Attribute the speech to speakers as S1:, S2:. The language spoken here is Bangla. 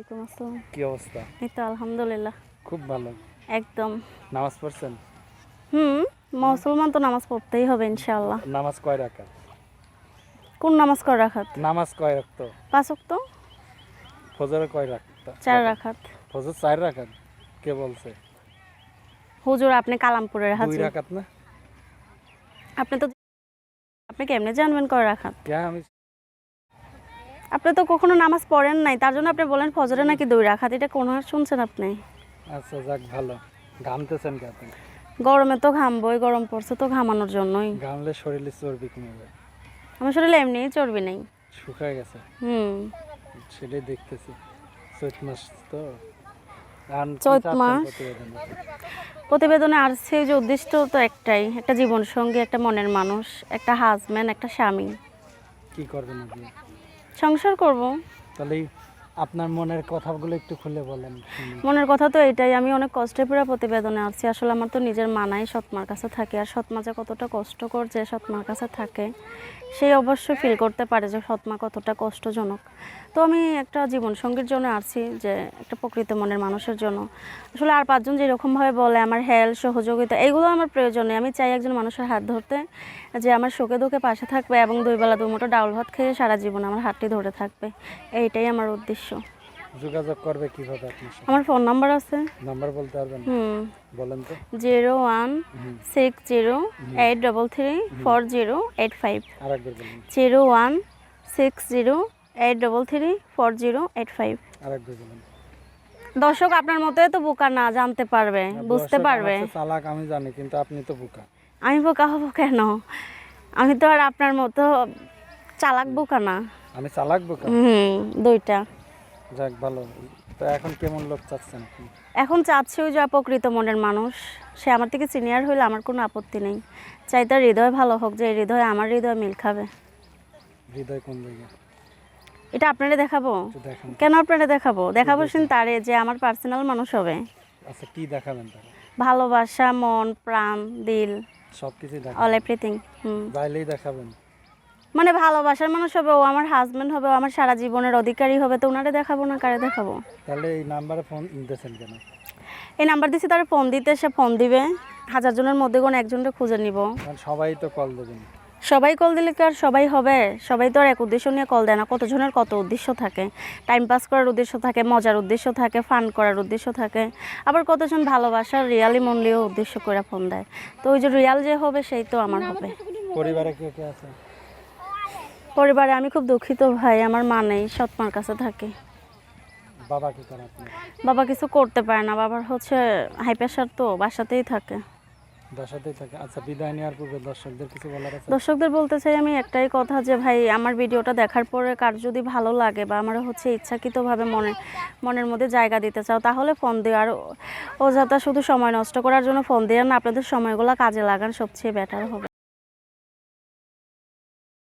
S1: ওয়ালাইকুম আসসালাম।
S2: কি অবস্থা?
S1: এই তো আলহামদুলিল্লাহ।
S2: খুব ভালো।
S1: একদম।
S2: নামাজ পড়ছেন?
S1: হুম মুসলমান তো নামাজ পড়তেই হবে ইনশাআল্লাহ।
S2: নামাজ কয় রাখাত
S1: কোন নামাজ কয় রাখাত
S2: নামাজ কয় রাখতো
S1: পাঁচ
S2: ফজরে কয় রাখত
S1: চার রাখাত
S2: ফজর চার রাখাত কে বলছে?
S1: হুজুর আপনি কালামপুরের
S2: দুই
S1: হাজির।
S2: রাখাত না?
S1: আপনি তো আপনি কেমনে জানবেন কয় রাখাত
S2: কে আমি
S1: আপনি তো কখনো নামাজ পড়েন নাই তার জন্য আপনি বলেন ফজরে নাকি দুই রাখাত এটা কোন শুনছেন আপনি?
S2: আচ্ছা যাক ভালো। ঘামতেছেন কে আপনি?
S1: গরমে তো ঘামবই গরম পড়ছে তো ঘামানোর জন্যই।
S2: ঘামলে শরীরে চর্বি কমে যায়।
S1: আমার শরীরে এমনিই চর্বি নেই।
S2: শুকায় গেছে?
S1: হুম।
S2: সেটাই দেখতেছি। চৈত মাস তো? আর
S1: চৈত মাস?
S2: প্রতিবেদনে?
S1: প্রতিবেদনে আসছে যে উদ্দেশ্য তো একটাই একটা জীবন সঙ্গী একটা মনের মানুষ একটা হাজব্যান্ড একটা স্বামী।
S2: কি করবেন আপনি?
S1: সংসার করব।
S2: তাহলে আপনার মনের কথাগুলো একটু খুলে বলেন।
S1: মনের কথা তো এটাই, আমি অনেক কষ্টে পুরো প্রতিবেদনে আছি। আসলে আমার তো নিজের মানাই সৎমার কাছে থাকে আর সৎমা যে কতটা কষ্টকর যে সৎমার কাছে থাকে সেই অবশ্যই ফিল করতে পারে যে সৎমা কতটা কষ্টজনক। তো আমি একটা জীবন সঙ্গীর জন্য আছি, যে একটা প্রকৃত মনের মানুষের জন্য। আসলে আর পাঁচজন যেরকমভাবে বলে, আমার হেল্প সহযোগিতা, এগুলো আমার প্রয়োজনে আমি চাই একজন মানুষের হাত ধরতে, যে আমার শোকে দুঃখে পাশে থাকবে এবং দুই বেলা দুমুটো ডাউল ভাত খেয়ে সারা জীবন আমার হাতটি ধরে থাকবে। এইটাই আমার উদ্দেশ্য।
S2: যোগাযোগ করবে কীভাবে আপনার সাথে?
S1: আমার ফোন নাম্বার আছে।
S2: নাম্বার বলতে পারবেন?
S1: হুম।
S2: বলেন তো।
S1: Zero one. Six zero eight double three four zero eight five.
S2: আরেকবার বলুন।
S1: Zero one six zero eight double three four zero eight five.
S2: আরেকবার বলুন।
S1: দর্শক আপনার মতোই তো বোকা না জানতে পারবে। বুঝতে পারবে।
S2: চালাক আমি জানি কিন্তু আপনি তো বোকা।
S1: আমি বোকা হব কেন? আমি তো আর আপনার মতো চালাক বোকা না।
S2: আমি চালাক বোকা?
S1: হুম দুইটা।
S2: যাক ভালো। তো এখন কেমন লোক চাচ্ছেন
S1: এখন চাচ্ছি ওই যে প্রকৃত মনের মানুষ। সে আমার থেকে সিনিয়র হইলে আমার কোনো আপত্তি নেই। চাই তার হৃদয় ভালো হোক যে হৃদয় আমার হৃদয় মিল খাবে।
S2: হৃদয় কোন
S1: এটা আপনারা দেখাবো? কেন আপনারা দেখাবো? দেখাবো শুন তারে যে আমার পার্সোনাল মানুষ হবে।
S2: আচ্ছা কি দেখাবেন তারা?
S1: ভালোবাসা মন প্রাণ দিল।
S2: সব কিছুই
S1: অল
S2: দেখাবেন
S1: এভরিথিং হুম
S2: দেখাবেন।
S1: মানে ভালোবাসার মানুষ হবে ও আমার হাজবেন্ড হবে ও আমার সারা জীবনের অধিকারী হবে তো ওনারে দেখাবো না কারে দেখাবো?
S2: তাহলে এই নাম্বারে ফোন দিতেছেন কেন?
S1: এই নাম্বার দিছি তার ফোন দিতে সে ফোন দিবে। হাজার জনের মধ্যে কোনো একজনকে খুঁজে নিব।
S2: সবাই তো কল দেবেন
S1: সবাই কল দিলে কি আর সবাই হবে? সবাই তো আর এক উদ্দেশ্য নিয়ে কল দেয় না। কতজনের কত উদ্দেশ্য থাকে? টাইম পাস করার উদ্দেশ্য থাকে মজার উদ্দেশ্য থাকে ফান করার উদ্দেশ্য থাকে। আবার কতজন ভালোবাসার রিয়ালি মনলিও উদ্দেশ্য করে ফোন দেয়। তো ওই যে রিয়াল যে হবে সেই তো আমার হবে।
S2: পরিবারে কে কে আছে?
S1: পরিবারে আমি খুব দুঃখিত ভাই আমার মা নেই সৎমার কাছে থাকে।
S2: বাবা কি করে
S1: বাবা কিছু করতে পারে না বাবার হচ্ছে হাই প্রেশার তো বাসাতেই থাকে।
S2: দশাতেই থাকে। আচ্ছা বিদায় নেওয়ার পূর্বে দর্শকদের কিছু বলার আছে?
S1: দর্শকদের বলতে চাই আমি একটাই কথা যে ভাই আমার ভিডিওটা দেখার পরে কার যদি ভালো লাগে বা আমার হচ্ছে ইচ্ছাকৃতভাবে মনে মনের মধ্যে জায়গা দিতে চাও তাহলে ফোন দিও। আর ও যাতে শুধু সময় নষ্ট করার জন্য ফোন দিয়ে না আপনাদের সময়গুলো কাজে লাগান সবচেয়ে বেটার হবে।